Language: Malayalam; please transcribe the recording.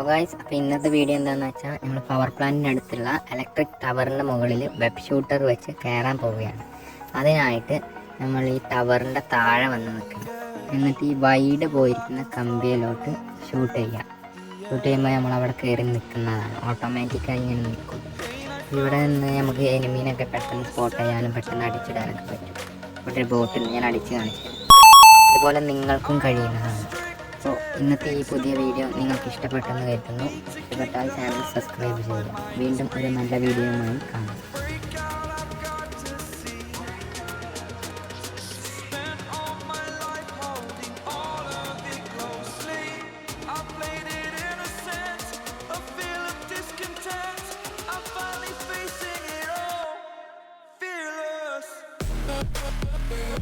അപ്പോൾ ഗായ്സ് അപ്പോൾ ഇന്നത്തെ വീഡിയോ എന്താണെന്ന് വെച്ചാൽ നമ്മൾ പവർ പ്ലാന്റിന്റെ അടുത്തുള്ള ഇലക്ട്രിക് ടവറിന്റെ മുകളിൽ വെബ് ഷൂട്ടർ വെച്ച് കയറാൻ പോവുകയാണ്. അതിനായിട്ട് നമ്മൾ ഈ ടവറിന്റെ താഴെ വന്ന് നിൽക്കണം. എന്നിട്ട് ഈ വൈഡ് പോയിരിക്കുന്ന കമ്പിയിലോട്ട് ഷൂട്ട് ചെയ്യാം. ഷൂട്ട് ചെയ്യുമ്പോൾ നമ്മൾ അവിടെ കയറി നിൽക്കുന്നതാണ്. ഓട്ടോമാറ്റിക്കായി ഇങ്ങനെ നിൽക്കും. ഇവിടെ നിന്ന് നമുക്ക് എനിമീനൊക്കെ പെട്ടെന്ന് സ്പോട്ട് ചെയ്യാനും പെട്ടെന്ന് അടിച്ചിടാനൊക്കെ പറ്റും. ഇവിടെ ബോട്ടിൽ ഞാൻ അടിച്ച് കാണിച്ചു അതുപോലെ നിങ്ങൾക്കും കഴിയുന്നതാണ്. സോ ഇന്നത്തെ ഈ പുതിയ വീഡിയോ നിങ്ങൾക്ക് ഇഷ്ടപ്പെട്ടെന്ന് കരുതുന്നു. ഇഷ്ടപ്പെട്ടാൽ ചാനൽ സബ്സ്ക്രൈബ് ചെയ്യുക. വീണ്ടും ഒരു നല്ല വീഡിയോയുമായി കാണാം. Yeah.